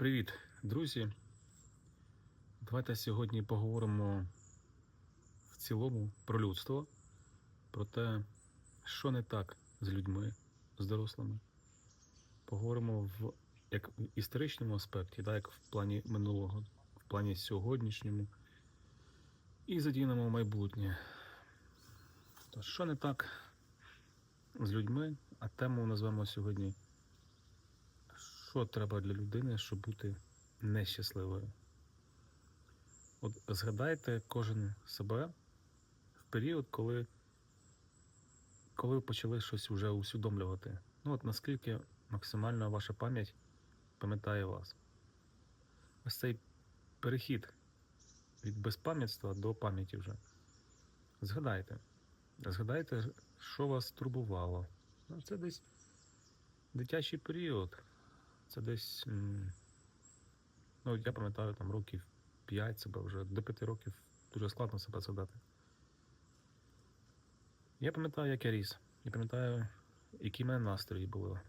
Привіт, друзі. Давайте сьогодні поговоримо в цілому про людство, про те, що не так з людьми, з дорослими. Поговоримо в як в історичному аспекті, так, як в плані минулого, в плані сьогоднішньому і задіянемо в майбутнє. То що не так з людьми, а тему назвемо сьогодні що треба для людини, щоб бути нещасливою? От згадайте кожен себе в період, коли, коли ви почали щось вже усвідомлювати. Ну от наскільки максимально ваша пам'ять пам'ятає вас. Ось цей перехід від безпам'ятства до пам'яті вже. Згадайте. Згадайте, що вас турбувало. Ну, це десь дитячий період. Це десь. Ну, я пам'ятаю там років 5 себе вже до 5 років дуже складно себе згадати. Я пам'ятаю, як я ріс. Я пам'ятаю, які в мене настрої були.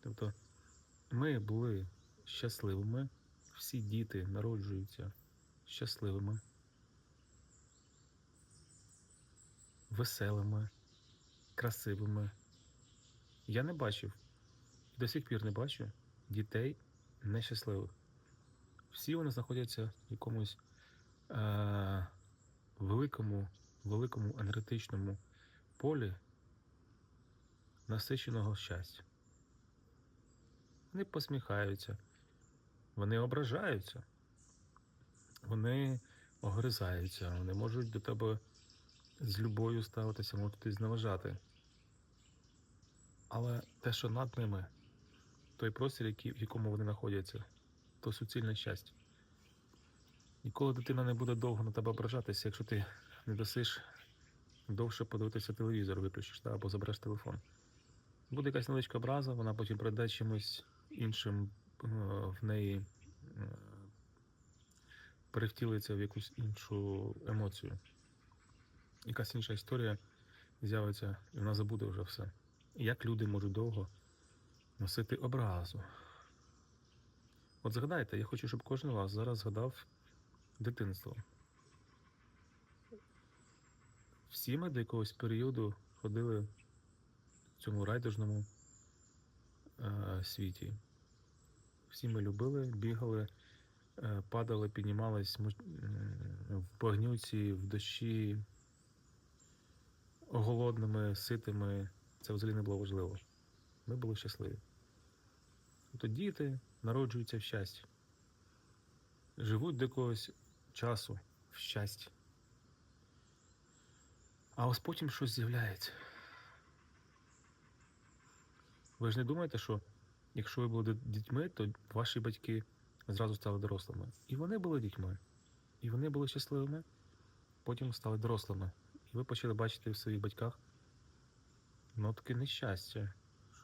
Тобто, ми були щасливими, всі діти народжуються щасливими, веселими, красивими. Я не бачив і до сих пір не бачу дітей нещасливих. Всі вони знаходяться в якомусь е- великому, великому енергетичному полі насиченого щастя. Вони посміхаються, вони ображаються, вони огризаються, вони можуть до тебе з любов'ю ставитися, можуть зневажати. Але те, що над ними, той простір, в якому вони знаходяться, то суцільне щастя. Ніколи дитина не буде довго на тебе ображатися, якщо ти не дасиш довше подивитися телевізор, виключиш та, або забереш телефон. Буде якась невеличка образа, вона потім прийде чимось іншим е, в неї е, перевтілиться в якусь іншу емоцію. Якась інша історія з'явиться, і вона забуде вже все. Як люди можуть довго носити образу? От згадайте, я хочу, щоб кожен вас зараз згадав дитинство. Всі ми до якогось періоду ходили в цьому райдужному е, світі. Всі ми любили, бігали, е, падали, піднімались в багнюці, в дощі, голодними, ситими. Це взагалі не було важливо. Ми були щасливі. Тобто діти народжуються в щасті, живуть до якогось часу в щасті. А ось потім щось з'являється. Ви ж не думаєте, що якщо ви були дітьми, то ваші батьки зразу стали дорослими. І вони були дітьми. І вони були щасливими, потім стали дорослими. І ви почали бачити в своїх батьках ну, таке нещастя.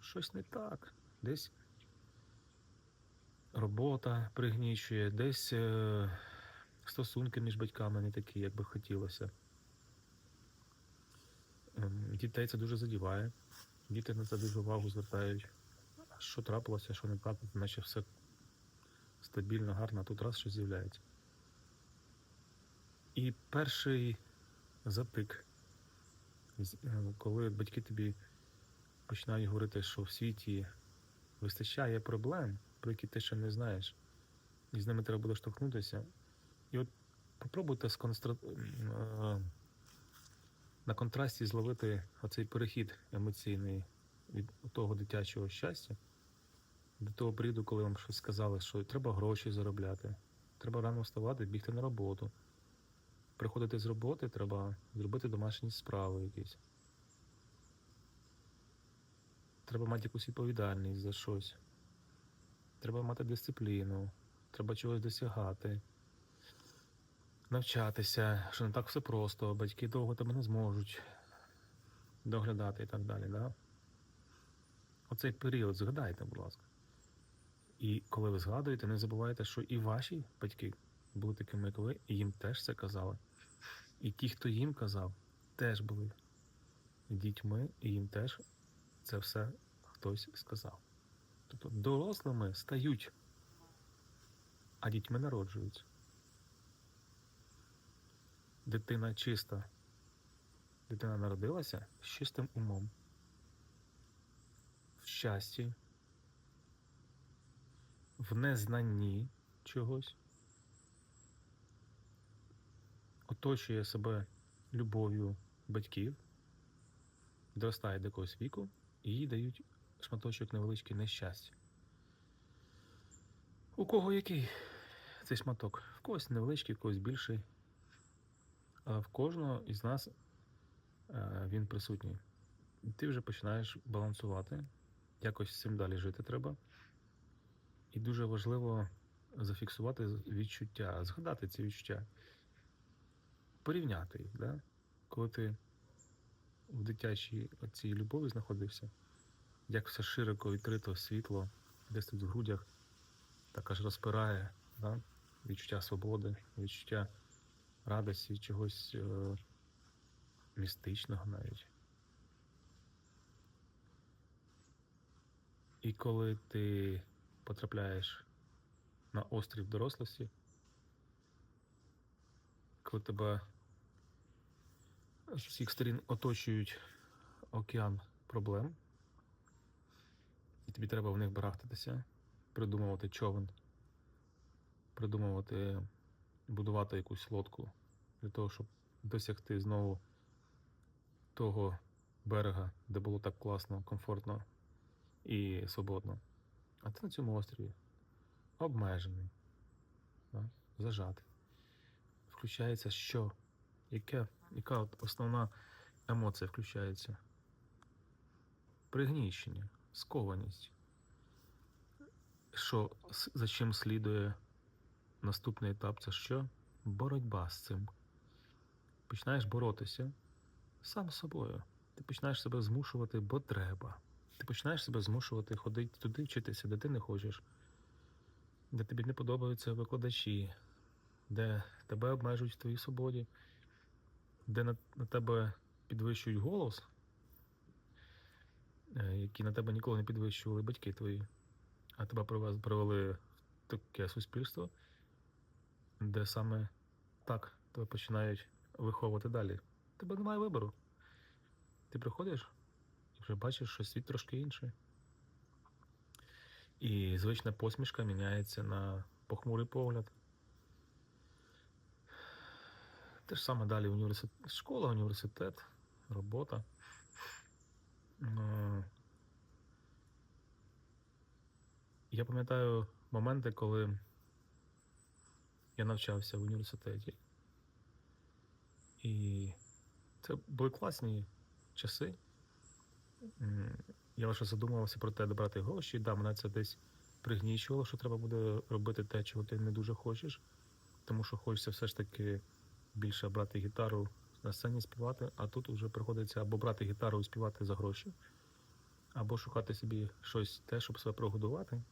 що Щось не так. Десь робота пригнічує, десь е, стосунки між батьками не такі, як би хотілося. Ем, Дітей це дуже задіває. Діти на це дуже увагу звертають. Що трапилося, що не трапилося, наче все стабільно, гарно, а тут раз щось з'являється. І перший затик, е, коли батьки тобі починають говорити, що в світі вистачає проблем, про які ти ще не знаєш, і з ними треба буде штовхнутися. І от попробуйте сконстра... е, на контрасті зловити оцей перехід емоційний від того дитячого щастя до того періоду, коли вам щось сказали, що треба гроші заробляти, треба рано вставати, бігти на роботу. Приходити з роботи, треба зробити домашні справи якісь. Треба мати якусь відповідальність за щось. Треба мати дисципліну, треба чогось досягати, навчатися, що не так все просто, батьки довго тебе не зможуть доглядати і так далі. Да? Оцей період згадайте, будь ласка. І коли ви згадуєте, не забувайте, що і ваші батьки були такими, як ви, і їм теж це казали. І ті, хто їм казав, теж були дітьми, і їм теж це все хтось сказав. Тобто дорослими стають а дітьми народжуються. Дитина чиста. Дитина народилася з чистим умом, в щасті, в незнанні чогось, оточує себе любов'ю батьків, доростає до якогось віку, і їй дають шматочок невеличкий нещастя. У кого який цей шматок? В когось невеличкий, в когось більший. Але в кожного із нас е, він присутній. Ти вже починаєш балансувати, якось з цим далі жити треба. І дуже важливо зафіксувати відчуття, згадати ці відчуття, порівняти їх. Да? Коли ти в дитячій цій любові знаходився, як все широко відкрито світло, десь тут в грудях, так аж розпирає да? відчуття свободи, відчуття радості, чогось е, містичного навіть. І коли ти потрапляєш на острів дорослості, коли тебе з всіх сторін оточують океан проблем, тобі треба в них барахтатися, придумувати човен, придумувати, будувати якусь лодку для того, щоб досягти знову того берега, де було так класно, комфортно і свободно. А ти на цьому острові обмежений, да? зажатий. Включається що? Яке, яка от основна емоція включається? Пригніщення, скованість. Що за чим слідує наступний етап? Це що? Боротьба з цим. Починаєш боротися сам з собою. Ти починаєш себе змушувати, бо треба. Ти починаєш себе змушувати ходити туди вчитися, де ти не хочеш, де тобі не подобаються викладачі, де тебе обмежують в твоїй свободі, де на, на тебе підвищують голос, які на тебе ніколи не підвищували батьки твої, а тебе привели в таке суспільство, де саме так тебе починають виховувати далі. Тебе немає вибору. Ти приходиш і вже бачиш, що світ трошки інший. І звична посмішка міняється на похмурий погляд. Те ж саме далі університет, школа, університет, робота. Е, Я пам'ятаю моменти, коли я навчався в університеті. І це були класні часи. Я лише задумувався про те, де брати гроші. Да, мене це десь пригнічувало, що треба буде робити те, чого ти не дуже хочеш. Тому що хочеться все ж таки більше брати гітару на сцені співати, а тут вже приходиться або брати гітару і співати за гроші, або шукати собі щось те, щоб себе прогодувати.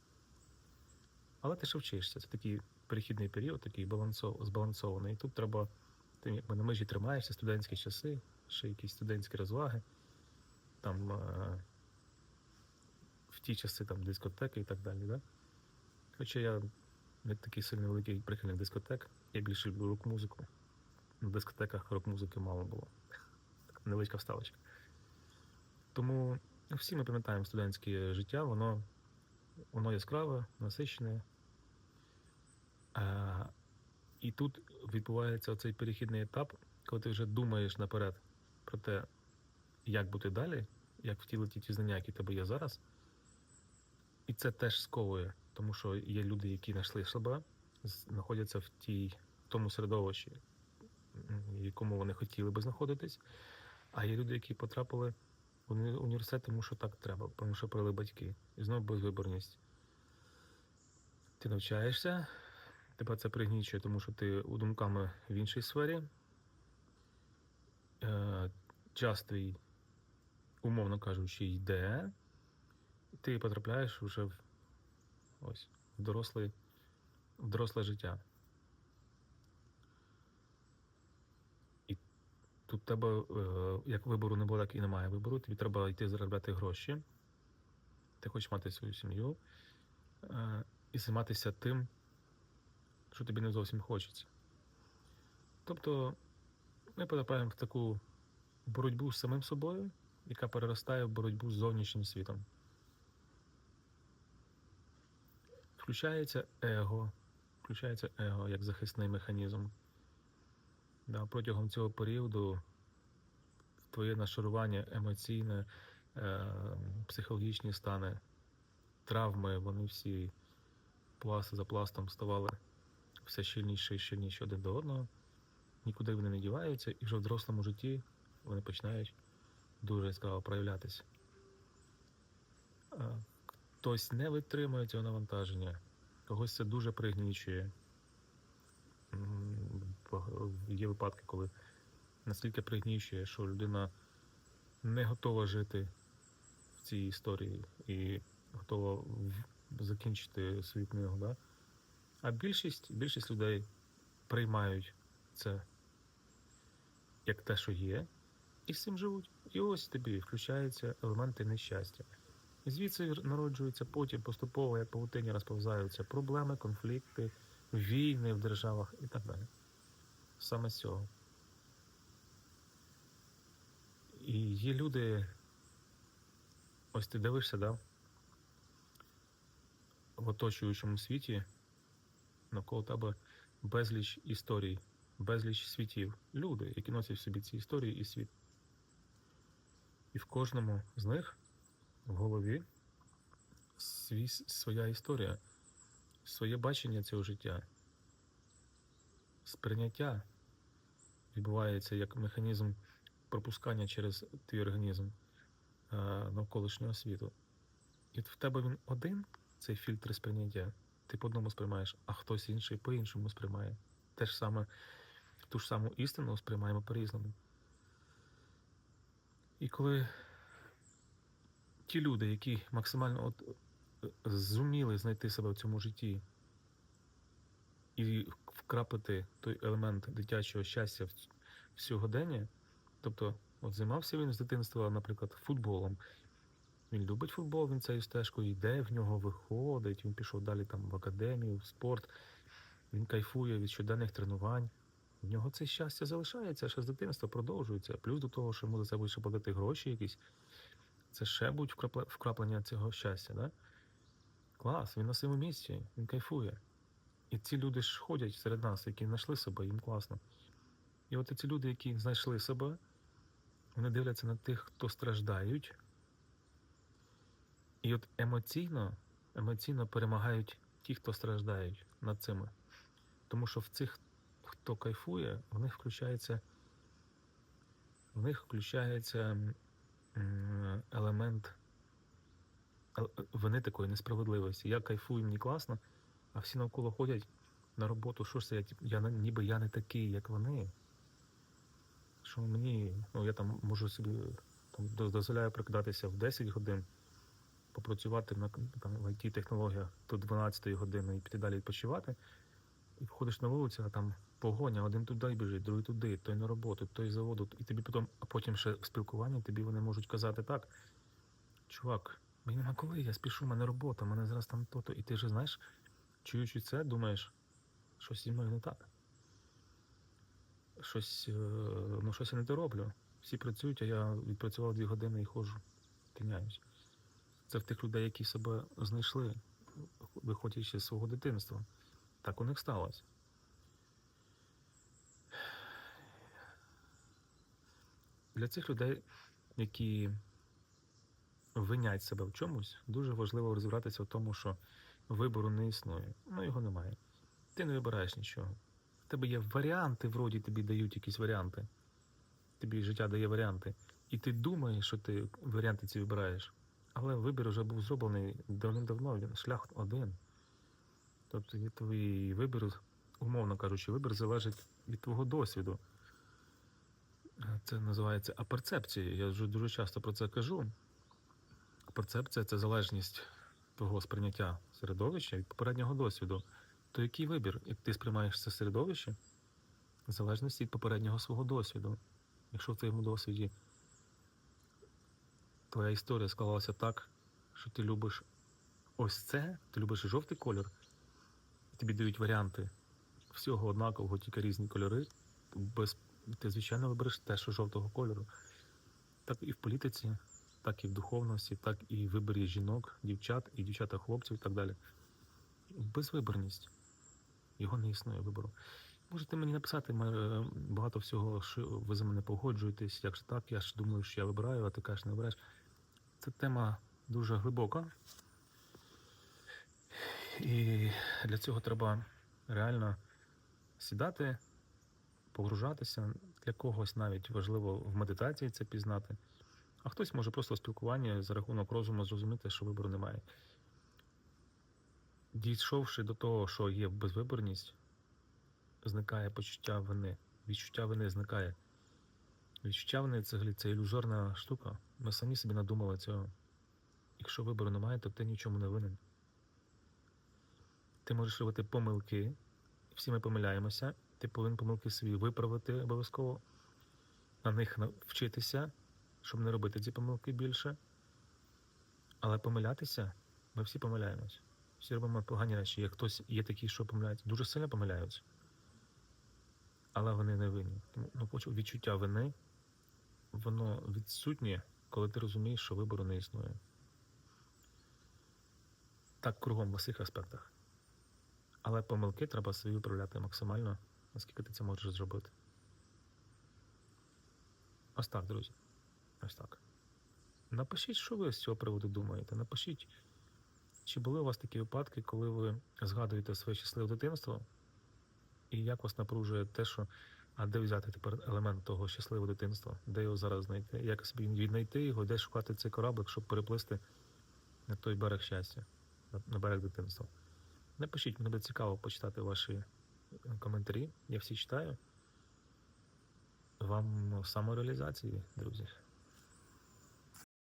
Але ти ще вчишся. Це такий перехідний період, такий збалансований. І тут треба, ти якби на межі тримаєшся, студентські часи, ще якісь студентські розваги, там е, в ті часи там дискотеки і так далі. Да? Хоча я не такий сильно великий прихильник дискотек, я більше люблю рок-музику. На дискотеках рок-музики мало було. Невеличка вставочка. Тому всі ми пам'ятаємо студентське життя, воно, воно яскраве, насичене. А, і тут відбувається цей перехідний етап, коли ти вже думаєш наперед про те, як бути далі, як втілити ті знання, які в тебе є зараз. І це теж сковує, тому що є люди, які знайшли себе, знаходяться в тій, в тому середовищі, в якому вони хотіли би знаходитись. А є люди, які потрапили в університет, тому що так треба, тому що прили батьки. І знову безвиборність. Ти навчаєшся, тебе це пригнічує, тому що ти у думками в іншій сфері. Е, час твій, умовно кажучи, йде, і ти потрапляєш вже в, ось, в, доросле, в доросле життя. Тут тебе як вибору не було, так і немає вибору. Тобі треба йти заробляти гроші. Ти хочеш мати свою сім'ю е, і займатися тим, що тобі не зовсім хочеться. Тобто ми потрапляємо в таку боротьбу з самим собою, яка переростає в боротьбу з зовнішнім світом. Включається его, включається его як захисний механізм. Да, протягом цього періоду твоє нашарування емоційне, е, психологічні стани, травми, вони всі пласт за пластом ставали все щільніше і щільніше один до одного. Нікуди вони не діваються, і вже в дорослому житті вони починають дуже яскраво проявлятися. Е, Хтось не витримує цього навантаження, когось це дуже пригнічує. М, баг- Є випадки, коли настільки пригнічує, що людина не готова жити в цій історії і готова закінчити свою книгу. Да? А більшість, більшість людей приймають це як те, що є, і з цим живуть. І ось тобі включаються елементи нещастя. І звідси народжуються потім поступово, як павутині розповзаються проблеми, конфлікти, війни в державах і так далі. Саме з цього. І є люди, ось ти дивишся, да? В оточуючому світі навколо тебе безліч історій, безліч світів. Люди, які носять в собі ці історії і світ. І в кожному з них в голові свій, своя історія, своє бачення цього життя. Сприйняття відбувається як механізм пропускання через твій організм е, навколишнього світу. І в тебе він один, цей фільтр сприйняття. Ти по одному сприймаєш, а хтось інший по-іншому сприймає. Те ж саме, ту ж саму істину сприймаємо по-різному. І коли ті люди, які максимально от, е, зуміли знайти себе в цьому житті і вкрапити той елемент дитячого щастя в, в сьогодення, тобто, от займався він з дитинства, наприклад, футболом. Він любить футбол, він цією стежкою йде, в нього виходить, він пішов далі там в академію, в спорт, він кайфує від щоденних тренувань. В нього це щастя залишається, ще з дитинства продовжується. Плюс до того, що йому за це будуть ще платити гроші якісь. Це ще будуть вкрапле- вкраплення цього щастя, да? Клас, він на своєму місці, він кайфує. І ці люди ж ходять серед нас, які знайшли себе, їм класно. І от ці люди, які знайшли себе, вони дивляться на тих, хто страждають. І от емоційно, емоційно перемагають ті, хто страждають над цими. Тому що в цих, хто кайфує, в них включається, в них включається елемент вини такої несправедливості. Я кайфую, мені класно, а всі навколо ходять на роботу. Що ж це я, я ніби я не такий, як вони. Що мені, ну я там можу собі там, доз- дозволяю прокидатися в 10 годин, попрацювати на там, в it технологіях до 12 години і піти далі відпочивати. І виходиш на вулицю, а там погоня, один туди біжить, другий туди, той на роботу, той заводу. І тобі потім, а потім ще в спілкуванні тобі вони можуть казати так. Чувак, мені нема коли, я спішу, в мене робота, в мене зараз там то-то. І ти ж знаєш, чуючи це, думаєш, щось зі мною не так. Щось, е, ну, щось я не те роблю. Всі працюють, а я відпрацював дві години і ходжу, тиняюсь. Це в тих людей, які себе знайшли, виходячи з свого дитинства. Так у них сталося. Для цих людей, які винять себе в чомусь, дуже важливо розібратися в тому, що вибору не існує. Ну, його немає. Ти не вибираєш нічого. В тебе є варіанти, вроді тобі дають якісь варіанти. Тобі життя дає варіанти. І ти думаєш, що ти варіанти ці вибираєш. Але вибір вже був зроблений давним-давно, шлях один. Тобто твій вибір, умовно кажучи, вибір залежить від твого досвіду. Це називається аперцепція. Я вже дуже часто про це кажу. Перцепція це залежність твого сприйняття середовища від попереднього досвіду. То який вибір, як ти сприймаєш це середовище, в залежності від попереднього свого досвіду. Якщо в твоєму досвіді твоя історія склалася так, що ти любиш ось це, ти любиш жовтий колір, і тобі дають варіанти всього однакового, тільки різні кольори. Без... Ти, звичайно, вибереш те, що жовтого кольору. Так і в політиці, так і в духовності, так і в виборі жінок, дівчат, і дівчата хлопців і так далі. Безвиборність. Його не існує вибору. Можете мені написати е, багато всього, що ви за мене погоджуєтесь, як же так, я ж думаю, що я вибираю, а ти кажеш, не вибираєш. Це тема дуже глибока. І для цього треба реально сідати, погружатися. Для когось навіть важливо в медитації це пізнати. А хтось може просто в спілкуванні за рахунок розуму зрозуміти, що вибору немає. Дійшовши до того, що є безвиборність, зникає почуття вини. Відчуття вини зникає. Відчуття вини це, це ілюзорна штука. Ми самі собі надумали цього. Якщо вибору немає, то ти нічому не винен. Ти можеш робити помилки, всі ми помиляємося. Ти повинен помилки свої виправити обов'язково, на них вчитися, щоб не робити ці помилки більше. Але помилятися, ми всі помиляємось. Всі робимо погані речі. Є хтось є такі, що помиляються, дуже сильно помиляються. Але вони не винні. Тому ну, відчуття вини, воно відсутнє, коли ти розумієш, що вибору не існує. Так кругом в усіх аспектах. Але помилки треба собі виправляти максимально, наскільки ти це можеш зробити. Ось так, друзі. Ось так. Напишіть, що ви з цього приводу думаєте. Напишіть, чи були у вас такі випадки, коли ви згадуєте своє щасливе дитинство, і як вас напружує те, що а де взяти тепер елемент того щасливого дитинства, де його зараз знайти, як собі віднайти його, де шукати цей кораблик, щоб переплисти на той берег щастя, на- берег дитинства. Напишіть, мені буде цікаво почитати ваші е, коментарі. Я всі читаю. Вам самореалізації, друзі.